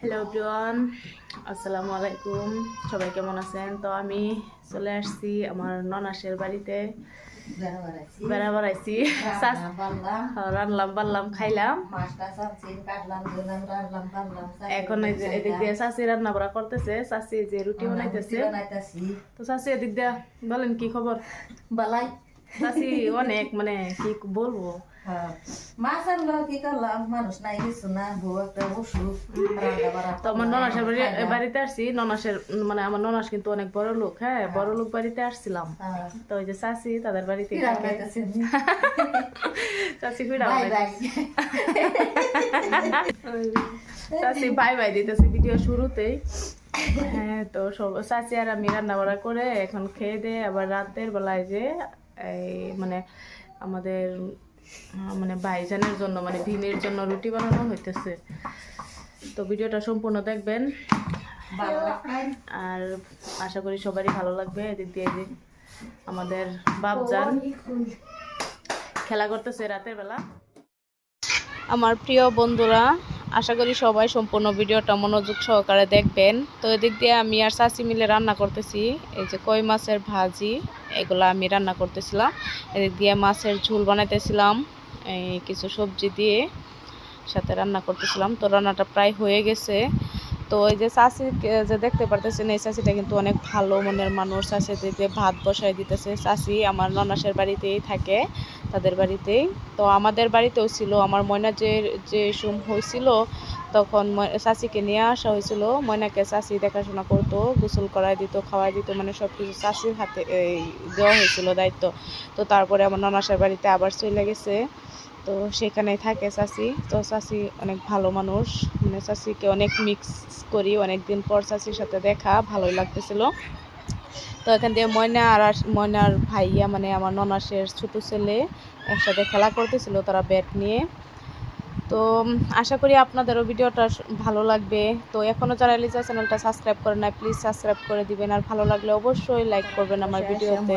Hello Brian আসসালামু আলাইকুম সবাই কেমন আছেন? তো আমি চলে আসছি আমার ননাসের বাড়িতে। বেড়া বেড়াইছি খাইলাম। এখন এদিক দিয়ে চাষি রান্না বাড়া করতেছে। চাষি যে রুটি বানাইতেছে। তো চাষি এদিক দিয়ে বলেন কি খবর? বালাই। চাষি অনেক মানে কি বলব? বাড়িতে আসছি। ননাসের মানে আমার ননাস কিন্তু অনেক বড় লোক হ্যাঁ বড় লোক বাড়িতে আসছিলাম। হ্যাঁ। তো ওই যে চাষি তাদের বাড়িতে কি রান্না করতেছেন? চাষি ফিরা বাই বাই। চাষি বাই বাই দিতেছে ভিডিও শুরুতেই। হ্যাঁ তো সব চাচি আর আমি রান্না বাড়া করে এখন খেয়ে দিয়ে আবার রাতের বেলায় যে এই মানে আমাদের মানে ভাইজানের জন্য মানে ভীমের জন্য রুটি বানানো হইতেছে। তো ভিডিওটা সম্পূর্ণ দেখবেন। আর আশা করি সবারই ভালো লাগবে। এদিক দিয়ে যে আমাদের বাপজান খেলা করতেছে রাতের বেলা। আমার প্রিয় বন্ধুরা, আশা করি সবাই সম্পূর্ণ ভিডিওটা মনোযোগ সহকারে দেখবেন। তো এদিক দিয়ে আমি আর চাচি মিলে রান্না করতেছি। এই যে কই মাছের ভাজি। এগুলো আমি রান্না করতেছিলাম। এদিক দিয়ে মাছের ঝোল বানাইতেছিলাম, এই কিছু সবজি দিয়ে সাথে রান্না করতেছিলাম। তো রান্নাটা প্রায় হয়ে গেছে। তো এই যে চাষি যে দেখতে পারতেছেন, এই চাষিটা কিন্তু অনেক ভালো মনের মানুষ। চাষি দিতে ভাত বসাই দিতেছে, চাষি আমার ননাসের বাড়িতেই থাকে, তাদের বাড়িতেই। তো আমাদের বাড়িতেও ছিল, আমার ময়না যে যে সুম হয়েছিল, তখন চাচিকে নিয়ে আসা হয়েছিল। ময়নাকে চাচি দেখাশোনা করতো, গোসল করাই দিত খাওয়াই দিত মানে সব কিছু চাষির হাতে দেওয়া হয়েছিল দায়িত্ব। তো তারপরে আমার ননাসের বাড়িতে আবার চলে গেছে। তো সেখানে থাকে চাচি। তো চাচি অনেক ভালো মানুষ। মানে চাচিকে অনেক মিক্স করি। অনেক দিন পর চাচির সাথে দেখা ভালোই লাগতেছিল। তো এখান দিয়ে ময়না আর ময়নার ভাইয়া মানে আমার ননাসের ছোট ছেলে একসাথে খেলা করতেছিল তারা ব্যাট নিয়ে। তো আশা করি আপনাদেরও ভিডিওটা ভালো লাগবে। তো এখনও যারা লিজা চ্যানেলটা সাবস্ক্রাইব করে না প্লিজ সাবস্ক্রাইব করে দিবেন। আর ভালো লাগলে অবশ্যই লাইক করবেন আমার ভিডিওতে।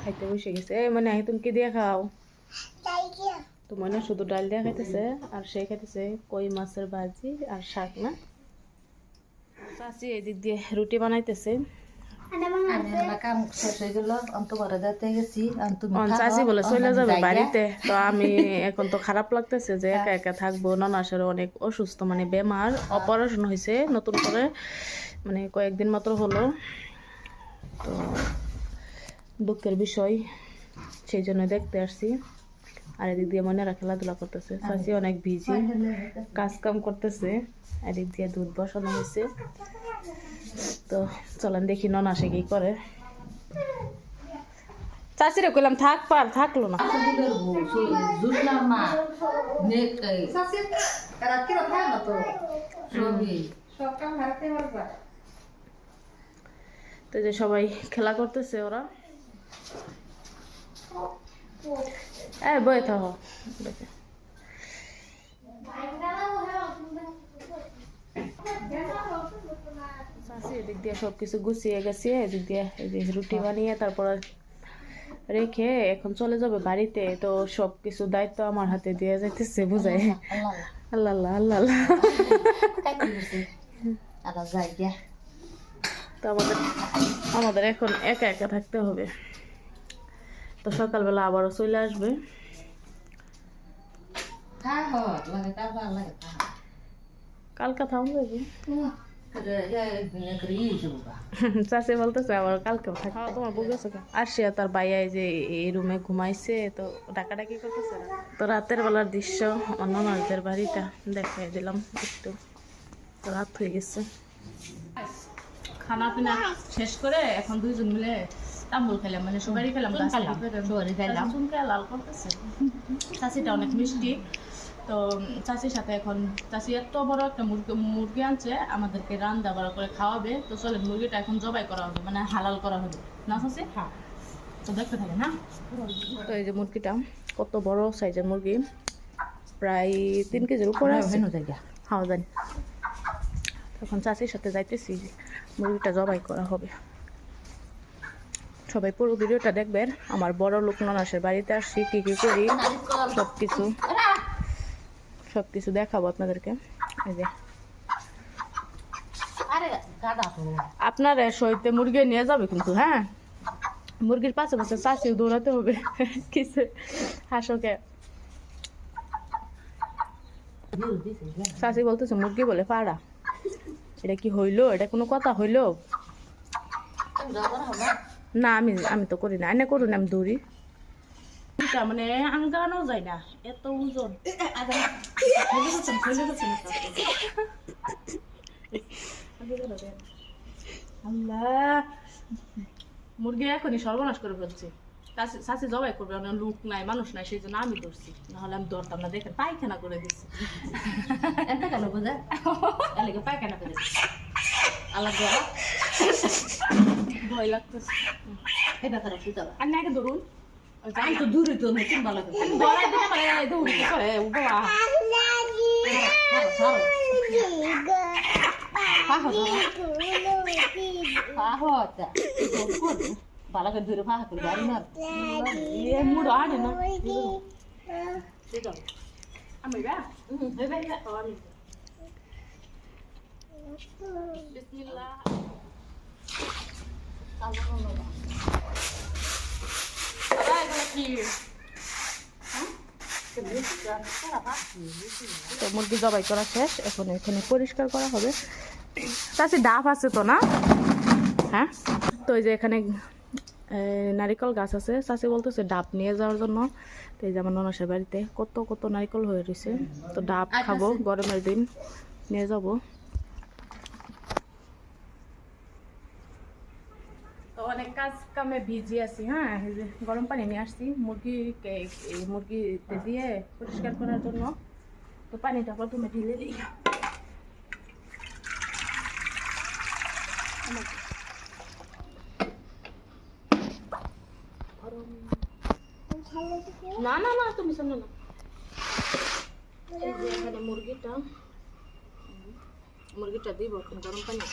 খাইতে বসে গেছে। মানে তুমি কি দিয়ে খাও? তো মনে শুধু ডাল দিয়ে খাইতেছে আর সে খাইতেছে কই মাছের ভাজি আর শাক না? চাচি এদিক দিয়ে রুটি বানাইতেছে। হয়ে চাচি বলে চলে যাবে বাড়িতে। তো আমি এখন তো খারাপ লাগতেছে যে একা একা থাকব ননাসের অনেক অসুস্থ মানে বেমার অপারেশন হয়েছে নতুন করে মানে কয়েকদিন মাত্র হলো। তো দুঃখের বিষয় সেই জন্য দেখতে আসছি। আর এদিক দিয়ে মনে মনেরা খেলাধুলা করতেছে। চাচি অনেক বিজি কাজ কাম করতেছে। এদিক দিয়ে দুধ বসানো হয়েছে তো চলেন দেখি ননাসে কি করে। চাচিরে কইলাম থাক পার থাকল না। সবই। তো যে সবাই খেলা করতেছে ওরা। এ বয়ে থাকো এদিক দিয়ে সব গুছিয়ে গেছে, এদিক দিয়ে এই রুটি বানিয়ে তারপর রেখে এখন চলে যাবে বাড়িতে। তো সব কিছু দায়িত্ব আমার হাতে দিয়ে যাইতেছে, বুঝাই। আল্লাহ আল্লাহ আল্লাহ। আমাদের আমাদের এখন একা একা থাকতে হবে। তো সকালবেলা আবারও চলে আসবে। লাগে তার। কালকে ইয়ে যাব। চাষি বলতেছে আবার তোমার বাইয়া যে এই রুমে ঘুমাইছে তো ডাকাডাকি করতেছে। তো রাতের বেলার দৃশ্য অন্য মাছদের বাড়িটা দেখাই দিলাম একটু। তো রাত হয়ে গেছে। খানা পিনা শেষ করে এখন দুইজন মিলে তাম্বুল খেলাম মানে সুপারি খেলাম খাইলাম। চুনকে লাল করতেছে। চাষিটা অনেক মিষ্টি। তো চাষির সাথে এখন চাষি এত বড় একটা মুরগি মুরগি আনছে আমাদেরকে রান্না বাড়া করে খাওয়াবে। তো চলে মুরগিটা এখন জবাই করা হবে মানে হালাল করা হবে। না চাষি? তো দেখতে থাকে না? তো এই যে মুরগিটা কত বড় সাইজের মুরগি? প্রায় তিন কেজির উপরে আছে। হেনো যাই খাওয়া জানি। তখন চাষির সাথে যাইতেছি মুরগিটা জবাই করা হবে। সবাই পুরো ভিডিওটা দেখবেন। আমার বড় লোক ননাসের বাড়িতে আসছি কী কী করি সব কিছু সব কিছু দেখাবো আপনাদেরকে। এই যে। আপনার সইতে মুরগি নিয়ে যাবে কিন্তু হ্যাঁ? মুরগির পাশে পাশে চাষি দৌড়াতে হবে। কিছু হাঁসকে। চাষি বলতেছে মুরগি বলে পাড়া। এটা কি হইল? এটা কোনো কথা হইল? না আমি আমি তো করি না। এনে করুন আমি দৌড়ি। মানে আঙ্গানো যায় না এত ওজন। আল্লাহ মুরগি এখনই সর্বনাশ করে ফেলছে। শাশি জবাই করবে অনেক লোক নাই মানুষ নাই সেই জন্য আমি ধরছি নাহলে আমি ধরতাম না দেখেন পায়খানা করে দিচ্ছি এত কেন বোঝা? পায়খানা করে আলাদা ধরা ভয় লাগতেছে। এটা তারা সুতাবা আর না আগে ধরুন আমি তো দূরে তো নতুন ভালো ধরাই দিতে পারে দৌড়ি। কি করে বাবা ভালো করে দূরে ফাঁকা করে? গাড়ি মার এ মুড়ো আনে না আমি বিসমিল্লাহ তো মুরগি জবাই করা শেষ এখন এখানে পরিষ্কার করা হবে। তাছে ডাব আছে তো না? হ্যাঁ? তো এই যে এখানে নারিকেল গাছ আছে। চাষি বলতেছে ডাব নিয়ে যাওয়ার জন্য। তো এই যে আমার ননসের বাড়িতে কত কত নারিকেল হয়ে রয়েছে। তো ডাব খাব গরমের দিন। নিয়ে যাব। অনেক কাজ কামে ভিজি আছি হ্যাঁ? এই যে গরম পানি নিয়ে আসছি মুরগিকে এই মুরগিতে দিয়ে পরিষ্কার করার জন্য। তো পানিটা প্রথমে ঢেলে দিই। না না না, তুমি শোনো না এই যে এখানে মুরগিটা মুরগিটা দিব এখন গরম পানি।